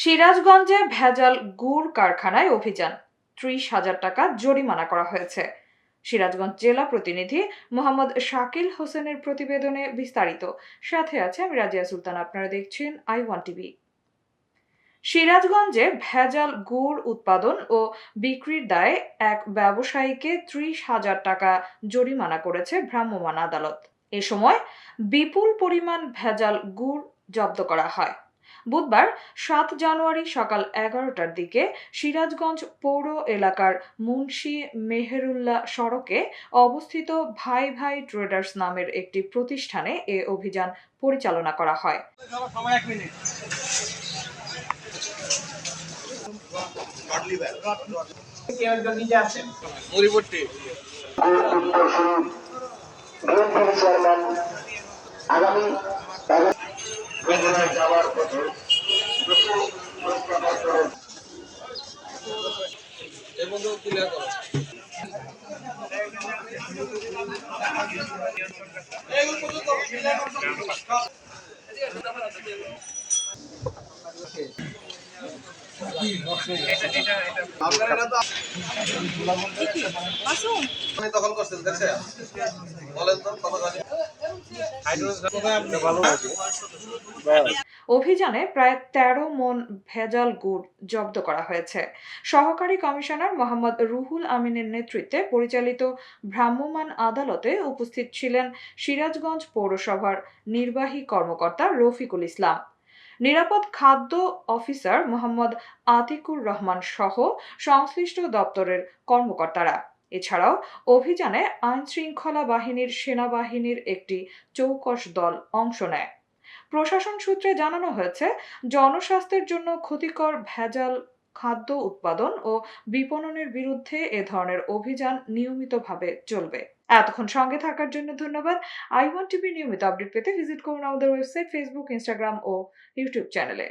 সিরাজগঞ্জে ভেজাল গুড় কারখানায় অভিযান। ত্রিশ হাজার টাকা জরিমানা করা হয়েছে। সিরাজগঞ্জ জেলা প্রতিনিধি মোহাম্মদ শাকিল হোসেনের প্রতিবেদনে বিস্তারিত। সাথে আছে আমি রাজিয়া সুলতান, আপনারা দেখছেন আই ওয়ান টিভি। সিরাজগঞ্জে ভেজাল গুড় উৎপাদন ও বিক্রির দায়ে এক ব্যবসায়ীকে ত্রিশ হাজার টাকা জরিমানা করেছে ভ্রাম্যমাণ আদালত। এ সময় বিপুল পরিমাণ ভেজাল গুড় জব্দ করা হয়। বুধবার সাত জানুয়ারি সকাল এগারোটার দিকে সিরাজগঞ্জ পৌর এলাকার মুন্সি মেহেরুল্লাহ সড়কে অবস্থিত ভাই ভাই ট্রেডার্স নামের একটি প্রতিষ্ঠানে এ অভিযান পরিচালনা করা হয়। আগামী যাওয়ার পথে দখল করছেন দেখছে বলেন তো কত অভিযানে প্রায় তেরো মন ভেজাল গুড় জব্দ করা হয়েছে। সহকারী কমিশনার মোহাম্মদ রুহুল আমিনের নেতৃত্বে পরিচালিত ভ্রাম্যমাণ আদালতে উপস্থিত ছিলেন সিরাজগঞ্জ পৌরসভার নির্বাহী কর্মকর্তা রফিকুল ইসলাম। নিরাপদ খাদ্য অফিসার মোহাম্মদ আতিকুর রহমান সহ সংশ্লিষ্ট দপ্তরের কর্মকর্তারা। এছাড়াও অভিযানে আইন শৃঙ্খলা বাহিনীর সেনাবাহিনীর একটি চৌকস দল অংশ নেয়। প্রশাসন সূত্রে জানানো হয়েছে, জনস্বাস্থ্যের জন্য ক্ষতিকর ভেজাল খাদ্য উৎপাদন ও বিপণনের বিরুদ্ধে এ ধরনের অভিযান নিয়মিতভাবে চলবে। এতক্ষণ সঙ্গে থাকার জন্য ধন্যবাদ। আই ওয়ান টিভি নিয়মিত আপডেট পেতে ভিজিট করুন আমাদের ওয়েবসাইট, ফেসবুক, ইনস্টাগ্রাম ও ইউটিউব চ্যানেলে।